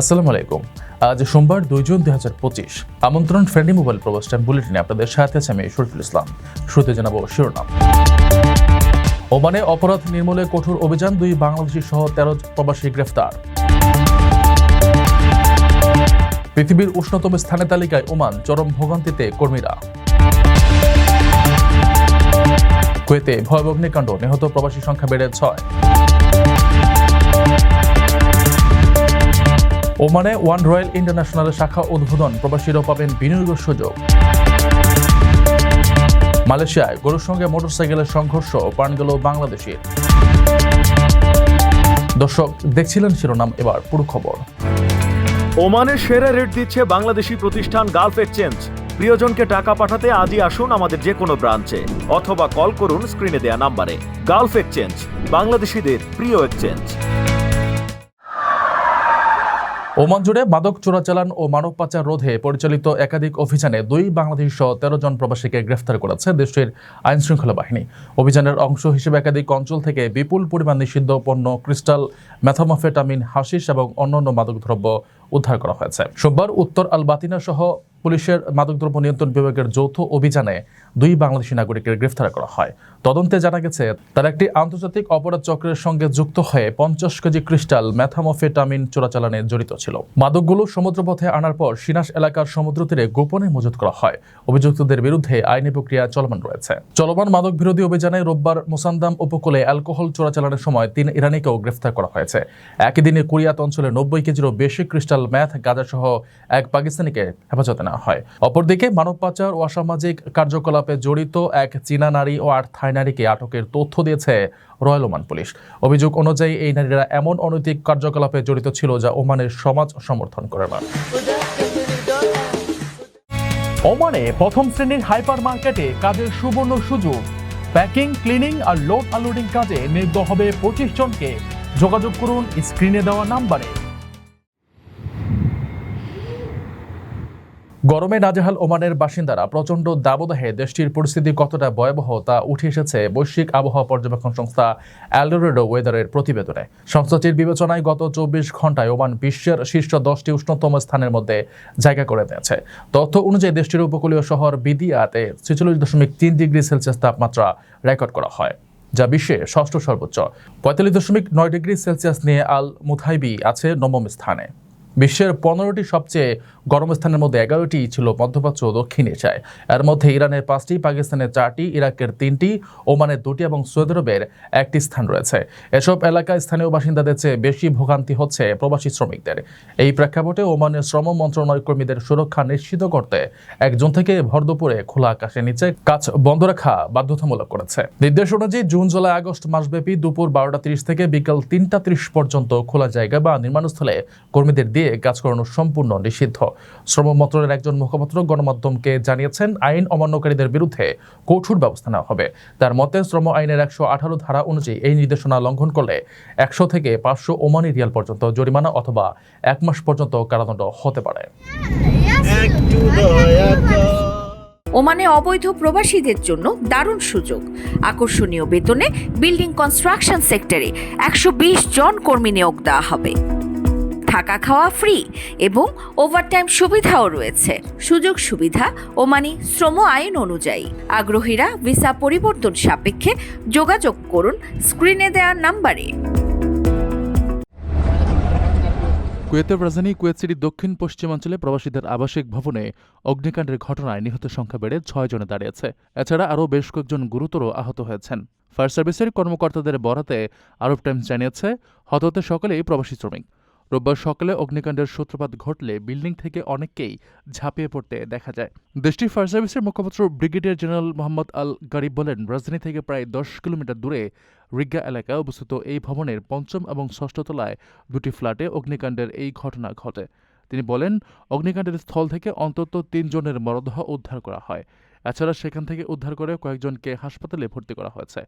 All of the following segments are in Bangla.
আসসালামু আলাইকুম। আজ সোমবার দুই জুন দুই হাজার পঁচিশ, আমন্ত্রণ ফ্রেন্ডলি মোবাইল প্রবাস বুলেটিনে আপনাদের সাথে আছে আমি শরীফুল ইসলাম। শুরুতে জানাব শিরোনাম। ওমানে অপরাধ নির্মূলে কঠোর অভিযান, দুই বাংলাদেশি সহ তেরো প্রবাসী গ্রেফতার। পৃথিবীর উষ্ণতম স্থানের তালিকায় ওমান চরম ভোগান্তিতে কর্মীরা। কুয়েতে ভয়াবহ অগ্নিকাণ্ড নিহত প্রবাসী সংখ্যা বেড়ে ছয়। ওমানে ওয়ান রয়্যাল ইন্টারন্যাশনাল শাখা উদ্বোধন। প্রবাসীরাও পাবেন বিনিয়োগের সুযোগ। মালয়েশিয়ায় গরুর সঙ্গে মোটরসাইকেলের সংঘর্ষ, প্রাণ গেল বাংলাদেশের। দর্শক, দেখছিলেন শিরোনাম, এবার পুরো খবর। ওমানের সেরা রেট দিচ্ছে বাংলাদেশি প্রতিষ্ঠান গালফ এক্সচেঞ্জ। প্রিয়জনকে টাকা পাঠাতে আজই আসুন আমাদের যে কোনো ব্রাঞ্চে, অথবা কল করুন স্ক্রিনে দেয়া নাম্বারে। গালফ এক্সচেঞ্জ, বাংলাদেশিদের প্রিয় এক্সচেঞ্জ। ওমান জুড়ে মাদক চোরাচালান ও মানব পাচার রোধে পরিচালিত একাধিক অভিযানে দুই বাংলাদেশ সহ তেরো জন প্রবাসীকে গ্রেফতার করেছে দেশটির আইন শৃঙ্খলা বাহিনী। অভিযানের অংশ হিসেবে একাধিক অঞ্চল থেকে বিপুল পরিমাণ নিষিদ্ধ পণ্য, ক্রিস্টাল ম্যাথামফেটামিন হাসিস এবং অন্যান্য মাদকদ্রব্য উদ্ধার করা হয়েছে। সোমবার উত্তর আলবাতিনা সহ পুলিশের মাদকদ্রব্য নিয়ন্ত্রণ বিভাগের যৌথ অভিযানে দুই বাংলাদেশি নাগরিককে গ্রেফতার করা হয়। তদন্তে জানা গেছে, তারা একটি আন্তর্জাতিক অপরাধ চক্রের সঙ্গে যুক্ত হয়ে পঞ্চাশ কেজি ক্রিস্টাল ম্যাথামোফেটামিন চোরাচালানে জড়িত ছিল। মাদকগুলো সমুদ্রপথে আনার পর সিনাস এলাকার সমুদ্র তীরে গোপনে মজুত করা হয়। অভিযুক্তদের বিরুদ্ধে আইনি প্রক্রিয়া চলমান রয়েছে। চলমান মাদক বিরোধী অভিযানে রোববার মোসান্দাম উপকূলে অ্যালকোহল চোরাচালানের সময় তিন ইরানিকেও গ্রেফতার করা হয়েছে। একই দিনে কুরিয়াত অঞ্চলে নব্বই কেজিরও বেশি ক্রিস্টাল, ম্যাথ গাঁজা সহ এক পাকিস্তানিকে হেফাজতে হয়। অপরদিকে মানব পাচার ও অসামাজিক কার্যকলাপে জড়িত এক চীনা নারী ও আট থাই নারীকে আটকের তথ্য দিয়েছে রয়্যাল ওমান পুলিশ। অভিযোগ অনুযায়ী, এই নারীরা এমন অনৈতিক কার্যকলাপে জড়িত ছিল যা ওমানের সমাজ সমর্থন করে না। ওমানে প্রথম শ্রেণির হাইপার মার্কেটে কাজের সুবর্ণ সুযোগ। প্যাকিং, ক্লিনিং আর লোড আনলোডিং কাজে নিয়োগ হবে পঁচিশ জনকে। যোগাযোগ করুন স্ক্রিনে দেওয়া নাম্বারে। গরমে নাজেহাল ওমানের বাসিন্দারা প্রচণ্ড দাবদাহে দেশটির পরিস্থিতি কতটা ভয়াবহ তা উঠে এসেছে বৈশ্বিক আবহাওয়া পর্যবেক্ষণ সংস্থা অ্যালোরেডো ওয়েদারের প্রতিবেদনে। সংস্থাটির বিবেচনায় গত চব্বিশ ঘন্টায় ওমান বিশ্বের শীর্ষ দশটি উষ্ণতম স্থানের মধ্যে জায়গা করে নিয়েছে তথ্য অনুযায়ী দেশটির উপকূলীয় শহর বিদিয়াতে ছেচল্লিশ দশমিক তিন ডিগ্রি সেলসিয়াস তাপমাত্রা রেকর্ড করা হয়, যা বিশ্বে ষষ্ঠ সর্বোচ্চ। পঁয়তাল্লিশ দশমিক নয় ডিগ্রি সেলসিয়াস নিয়ে আল মুথাইবি আছে নবম স্থানে। বিশ্বের পনেরোটি সবচেয়ে গরম স্থানের মধ্যে এগারোটি ছিল মধ্যপ্রাচ্য ও দক্ষিণ এশিয়ায়। এর মধ্যে ইরানের পাঁচটি, পাকিস্তানের চারটি, ইরাকের তিনটি, ওমানের দুটি এবং সৌদি আরবের একটি স্থান রয়েছে। এসব এলাকায় স্থানীয় বাসিন্দাদের চেয়ে বেশি ভোগান্তি হচ্ছে প্রবাসী শ্রমিকদের। এই প্রেক্ষাপটে ওমানের শ্রম মন্ত্রণালয় কর্মীদের সুরক্ষা নিশ্চিত করতে একজন থেকে ভর দুপুরে খোলা আকাশের নিচে কাজ বন্ধ রাখা বাধ্যতামূলক করেছে। নির্দেশ অনুযায়ী জুন, জুলাই, আগস্ট মাসব্যাপী দুপুর বারোটা তিরিশ থেকে বিকাল তিনটা তিরিশ পর্যন্ত খোলা জায়গা বা নির্মাণস্থলে কর্মীদের দিয়ে কাজ করানো সম্পূর্ণ নিষিদ্ধ। শ্রম মন্ত্রণালয়ের একজন মুখপাত্র গণমাধ্যমকে জানিয়েছেন, আইন অমান্যকারীদের বিরুদ্ধে কঠোর ব্যবস্থা নেওয়া হবে। তার মতে, শ্রম আইনের একশো আঠারো ধারা অনুযায়ী এই নির্দেশনা লঙ্ঘন করলে একশো থেকে পাঁচশো ওমানি রিয়াল পর্যন্ত জরিমানা অথবা এক মাস পর্যন্ত কারাদণ্ড হতে পারে। ওমানে অবৈধ প্রবাসীদের জন্য দারুণ সুযোগ। আকর্ষণীয় বেতনে বিল্ডিং কনস্ট্রাকশন সেক্টরে একশো বিশ জন কর্মী নিয়োগ দেওয়া হবে। থাকা খাওয়া ফ্রি এবং ওভারটাইম সুবিধাও রয়েছে। সুযোগ সুবিধা ও ওমানি শ্রম আইন অনুযায়ী। আগ্রহীরা ভিসা পরিবর্তন সাপেক্ষে যোগাযোগ করুন, স্ক্রিনে দেওয়া নাম্বারে। কুয়েতের রাজধানী কুয়েত সিটির দক্ষিণ পশ্চিমাঞ্চলে প্রবাসীদের আবাসিক ভবনে অগ্নিকাণ্ডের ঘটনায় নিহত সংখ্যা বেড়ে ছয় জনে দাঁড়িয়েছে। এছাড়া আরও বেশ কয়েকজন গুরুতর আহত হয়েছেন। ফায়ার সার্ভিসের কর্মকর্তাদের বরাতে আরব টাইমস জানিয়েছে, হতাহতের সকলেই প্রবাসী শ্রমিক। রোববার সকালে অগ্নিকাণ্ডের সূত্রপাত ঘটলে বিল্ডিং থেকে অনেককেই ঝাঁপিয়ে পড়তে দেখা যায়। দেশটির ফায়ার সার্ভিসের মুখপাত্র brigadier general Mohammad Al Gharib বলেন, রাজধানী থেকে প্রায় দশ কিলোমিটার দূরে রিগা এলাকায় অবস্থিত এই ভবনের পঞ্চম এবং ষষ্ঠ তলায় দুটি ফ্ল্যাটে অগ্নিকাণ্ডের এই ঘটনা ঘটে। তিনি বলেন, অগ্নিকাণ্ডের স্থল থেকে অন্তত তিনজনের মরদেহ উদ্ধার করা হয়। এছাড়া সেখান থেকে উদ্ধার করে কয়েকজনকে হাসপাতালে ভর্তি করা হয়েছে।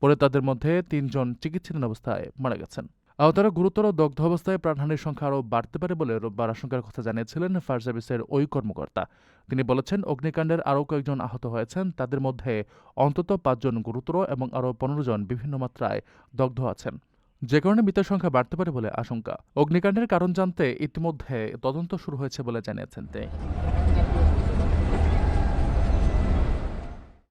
পরে তাদের মধ্যে তিনজন চিকিৎসাধীন অবস্থায় মারা গেছেন। আহতরা গুরুতর দগ্ধ অবস্থায় প্রাণহানির সংখ্যা আরও বাড়তে পারে বলে রোববার আশঙ্কার কথা জানিয়েছিলেন ফায়ার সার্ভিসের ওই কর্মকর্তা। তিনি বলেছেন, অগ্নিকাণ্ডের আরও কয়েকজন আহত হয়েছেন, তাদের মধ্যে অন্তত পাঁচজন গুরুতর এবং আরও পনেরো জন বিভিন্ন মাত্রায় দগ্ধ আছেন। যে কারণে মৃতের সংখ্যা বাড়তে পারে বলে আশঙ্কা। অগ্নিকাণ্ডের কারণ জানতে ইতিমধ্যে তদন্ত শুরু হয়েছে বলে জানিয়েছেন তিনি।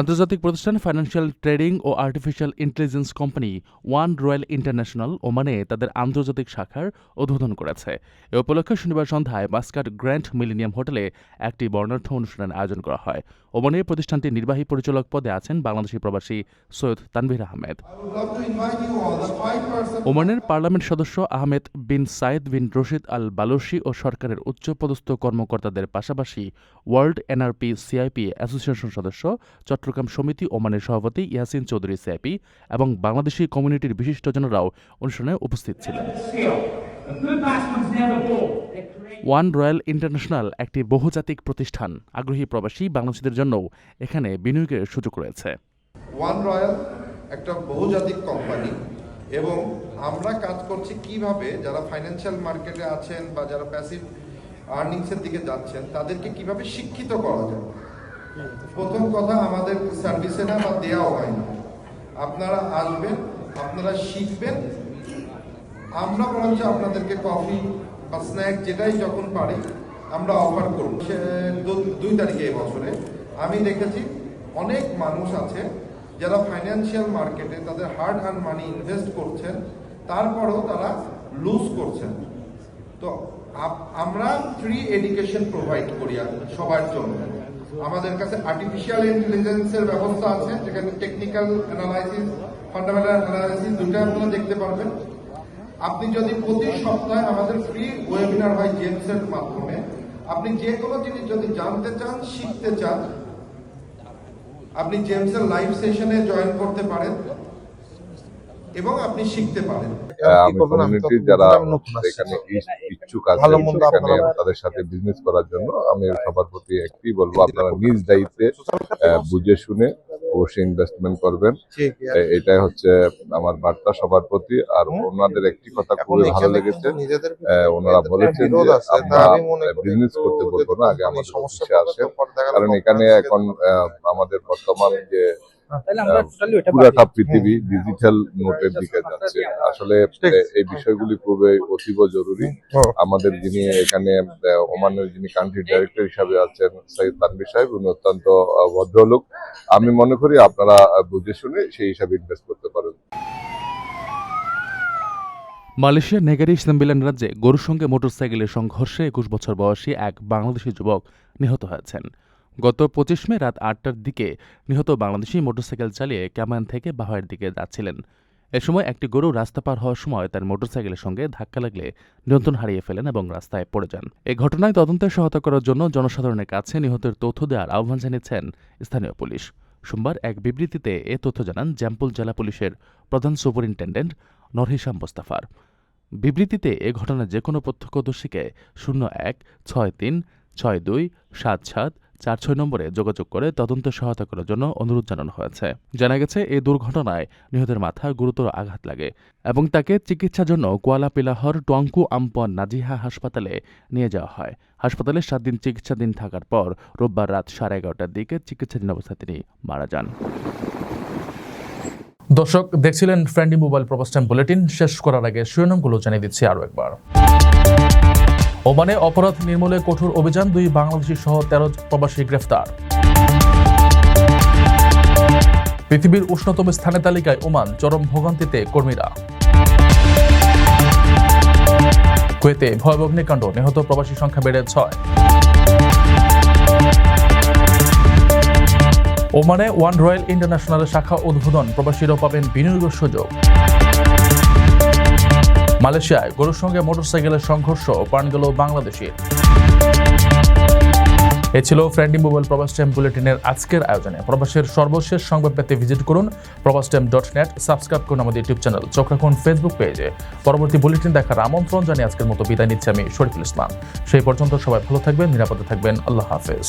আন্তর্জাতিক প্রতিষ্ঠান ফাইন্যান্সিয়াল ট্রেডিং ও artificial intelligence company one royal international ওমানে তাদের আন্তর্জাতিক শাখার উদ্বোধন করেছে। এ উপলক্ষে শনিবার সন্ধ্যায় মাস্কাট গ্র্যান্ড মিলেনিয়াম হোটেলে একটি বর্ণাঢ্য অনুষ্ঠানের আয়োজন করা হয়। ওমানে প্রতিষ্ঠানটির নির্বাহী পরিচালক পদে আছেন বাংলাদেশি প্রবাসী সৈয়দ তানভীর আহমেদ। ওমানের পার্লামেন্ট সদস্য আহমেদ বিন সাইদ বিন রশিদ আল বালুশি ও সরকারের উচ্চপদস্থ কর্মকর্তাদের পাশাপাশি ওয়ার্ল্ড এনআরপি সিআইপি অ্যাসোসিয়েশন সদস্য চট্টগ্রাম সমিতি ওমানের সভাপতি ইয়াসিন চৌধুরী সিআইপি এবং বাংলাদেশি কমিউনিটির বিশিষ্টজনেরাও অনুষ্ঠানে উপস্থিত ছিলেন। ওয়ান রয়্যাল ইন্টারন্যাশনাল একটি বহুজাতিক প্রতিষ্ঠান। আগ্রহী প্রবাসী বাংলাদেশিদের জন্যও এখানে বিনিয়োগের সুযোগ রয়েছে। ওয়ান রয়্যাল একটা বহুজাতিক কোম্পানি এবং আমরা কাজ করছি কীভাবে যারা ফাইন্যান্সিয়াল মার্কেটে আছেন বা যারা প্যাসিভ আর্নিংসের দিকে যাচ্ছেন তাদেরকে কীভাবে শিক্ষিত করা যায়। প্রথম কথা, আমাদের সার্ভিসে না বা দেওয়াও হয় না। আপনারা আসবেন, আপনারা শিখবেন। আমরা বরঞ্চ আপনাদেরকে কফি বা স্ন্যাক যেটাই যখন পারি, আমরা অফার করব। দুই তারিখে এই বছরে আমি দেখেছি অনেক মানুষ আছে যারা ফাইন্যান্সিয়াল মার্কেটে তাদের হার্ড অ্যান্ড মানি ইনভেস্ট করছেন, তারপরেও তারা লুজ করছেন। তো আমরা ফ্রি এডুকেশন প্রোভাইড করি সবার জন্য। আমাদের কাছে আর্টিফিশিয়াল ইন্টেলিজেন্সের ব্যবস্থা আছে, যেখানে টেকনিক্যাল অ্যানালাইসিস ফান্ডামেন্টাল অ্যানালাইসিস দুটো আপনারা দেখতে পারবেন। আপনি যদি প্রতি সপ্তাহে আমাদের ফ্রি ওয়েবিনার হয় জেমসের মাধ্যমে, আপনি যে কোনো জিনিস যদি জানতে চান, শিখতে চান, আপনি জেমসের লাইভ সেশনে জয়েন করতে পারেন এবং আপনি শিখতে পারেন। আমি কমিউনিটি যারা এখানে ইচ্ছুক আছে তাদের সাথে বিজনেস করার জন্য আমি সবার প্রতি একটি বলব। আপনারা নিজ দায়িত্বে বুঝে শুনে অবশ্যই ইনভেস্টমেন্ট করবেন। এটাই হচ্ছে আমার বার্তা সবার প্রতি। আর ওনাদের একটি কথা খুবই ভালো লেগেছে। ওনারা বলেছেন যে আমরা বিজনেস করতে বলব না আগে আমাদের অফিসে আসেন। কারণ এখানে এখন আমাদের বর্তমান যে পুরাটা পৃথিবী ডিজিটাল নোটের দিকে যাচ্ছে। আসলে এই বিষয়গুলি খুবই অতীব জরুরি। আমাদের যিনি এখানে ওমানের যিনি কান্ট্রি ডাইরেক্টর হিসাবে আছেন সৈয়দ তানভীর সাহেব উনি অত্যন্ত ভদ্রলোক। আমি মনে করি আপনারা বুঝে শুনে সেই হিসাবে ইনভেস্ট করতে পারেন। মালয়েশিয়ার নেগারি ইসলামবিলান রাজ্যে গরুর সঙ্গে মোটরসাইকেলের সংঘর্ষে একুশ বছর বয়সী এক বাংলাদেশি যুবক নিহত হয়েছেন। গত পঁচিশ মে রাত আটটার দিকে নিহত বাংলাদেশি মোটরসাইকেল চালিয়ে ক্যামান থেকে বাহায়ের দিকে যাচ্ছিলেন। এ সময় একটি গরু রাস্তা পার হওয়ার সময় তার মোটরসাইকেলের সঙ্গে ধাক্কা লাগলে নিয়ন্ত্রণ হারিয়ে ফেলেন এবং রাস্তায় পড়ে যান। এ ঘটনায় তদন্তে সহায়তা করার জন্য জনসাধারণের কাছে নিহতের তথ্য দেওয়ার আহ্বান জানিয়েছেন স্থানীয় পুলিশ। সোমবার এক বিবৃতিতে এ তথ্য জানান জ্যাম্পুল জেলা পুলিশের প্রধান সুপারিনটেন্ডেন্ট নরহিসাম মোস্তাফার। বিবৃতিতে এ ঘটনার যে কোনো প্রত্যক্ষদর্শীকে শূন্য এক, ছয় তিন, ছয় দুই, সাত সাত চার ছয় নম্বরে যোগাযোগ করে তদন্তে সহায়তা করার জন্য অনুরোধ জানানো হয়েছে। জানা গেছে, এই দুর্ঘটনায় নিহতের মাথায় গুরুতর আঘাত লাগে এবং তাকে চিকিৎসার জন্য কুয়ালা পিলাহর টুয়াঙ্কু আম্পন নাজিহা হাসপাতালে নিয়ে যাওয়া হয়। হাসপাতালে সাত দিন চিকিৎসাধীন থাকার পর রোববার রাত সাড়ে এগারোটার দিকে চিকিৎসাধীন অবস্থায় তিনি মারা যান। দর্শক, দেখছিলেন ফ্রেন্ডি মোবাইল প্রবাস বুলেটিন। শেষ করার আগে শিরোনামগুলো জানিয়ে দিচ্ছি আরও একবার। ওমানে অপরাধ নির্মূলে কঠোর অভিযান, দুই বাংলাদেশি সহ তেরো প্রবাসী গ্রেফতার। পৃথিবীর উষ্ণতম স্থানের তালিকায় ওমান, চরম ভোগান্তিতে কর্মীরা। কুয়েতে ভয়াবহ অগ্নিকাণ্ড, নিহত প্রবাসী সংখ্যা বেড়ে ছয়। ওমানে ওয়ান রয়্যাল ইন্টারন্যাশনাল শাখা উদ্বোধন প্রবাসীরাও পাবেন বিনিয়োগের সুযোগ। মালয়েশিয়ায় গরুর সঙ্গে মোটরসাইকেলের সংঘর্ষ প্রাণ গেল বাংলাদেশের এ ছিল ফ্রেন্ডি মোবাইল প্রবাস টাইম বুলেটিনের আজকের আয়োজনে। প্রবাসের সর্বশেষ সংবাদ পেতে ভিজিট করুন প্রবাস টাইম ডট নেট সাবস্ক্রাইব করুন আমাদের ইউটিউব চ্যানেল। চোখ রাখুন ফেসবুক পেজে। পরবর্তী বুলেটিন দেখার আমন্ত্রণ জানিয়ে আজকের মতো বিদায় নিচ্ছি আমি শরীফুল ইসলাম। সেই পর্যন্ত সবাই ভালো থাকবেন, নিরাপদে থাকবেন। আল্লাহ হাফেজ।